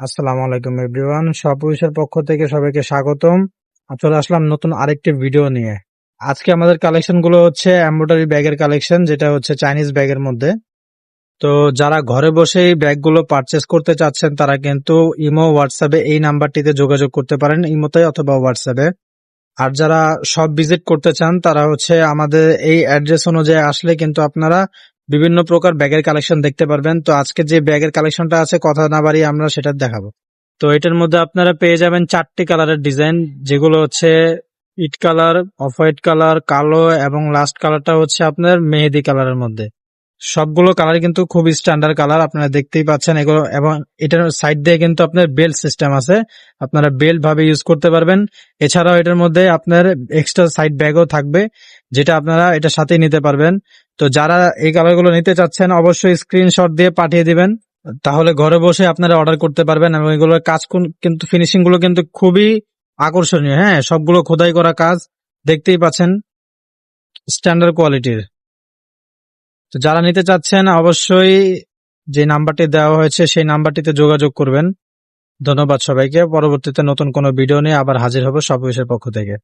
আসসালামু আলাইকুম এভরিওয়ান সপুরুষের পক্ষ থেকে সবাইকে স্বাগতম। চলে আসলাম নতুন আরেকটি ভিডিও নিয়ে। আজকে আমাদের কালেকশনগুলো হচ্ছে এমব্রয়ডারি ব্যাগের কালেকশন যেটা হচ্ছে চাইনিজ ব্যাগের মধ্যে। তো যারা ঘরে বসেই ব্যাগগুলো পারচেস করতে চাচ্ছেন, তারা কিন্তু ইমো, হোয়াটসঅ্যাপে এই নাম্বারটিতে যোগাযোগ করতে পারেন, ইমোতে অথবা হোয়াটসঅ্যাপে। আর যারা সব ভিজিট করতে চান, তারা হচ্ছে আমাদের এই অ্যাড্রেস অনুযায়ী আসলে কিন্তু আপনারা বিভিন্ন প্রকার ব্যাগের কালেকশন দেখতে পারবেন। তো আজকে যে ব্যাগের কালেকশনটা আছে, কথা না বাড়িয়ে আমরা সেটা দেখাবো। তো এটার মধ্যে আপনারা পেয়ে যাবেন চারটি কালারের ডিজাইন, যেগুলো হচ্ছে ইট কালার, অফ হোয়াইট কালার, কালো এবং লাস্ট কালারটা হচ্ছে আপনার মেহেদি কালারের মধ্যে। সবগুলো কালার কিন্তু খুব স্ট্যান্ডার্ড কালার আপনারা দেখতেই পাচ্ছেন এগুলো। এবং এটার সাইড দিয়ে কিন্তু আপনার বেল্ট সিস্টেম আছে। আপনারা বেল্ট ভাবে ইউজ করতে পারবেন। এছাড়াও এটার মধ্যে আপনার এক্সট্রা সাইড ব্যাগও থাকবে, যেটা আপনারা এটার সাথেই নিতে পারবেন। তো যারা এই কালারগুলো নিতে চাচ্ছেন, অবশ্যই স্ক্রিনশট দিয়ে পাঠিয়ে দিবেন। তাহলে ঘরে বসে আপনারা অর্ডার করতে পারবেন এবং এগুলোর কাজ কোন- কিন্তু ফিনিশিংগুলো কিন্তু খুবই আকর্ষণীয়। হ্যাঁ সবগুলো খোদাই করা কাজ। দেখতেই পাচ্ছেন। স্ট্যান্ডার্ড কোয়ালিটির তো যারা নিতে চাচ্ছেন, অবশ্যই যে নাম্বারটি দেওয়া হয়েছে, সেই নাম্বারটিতে যোগাযোগ করবেন। ধন্যবাদ সবাইকে। পরবর্তীতে নতুন কোনো ভিডিও নিয়ে আবার হাজির হব সব পক্ষ থেকে।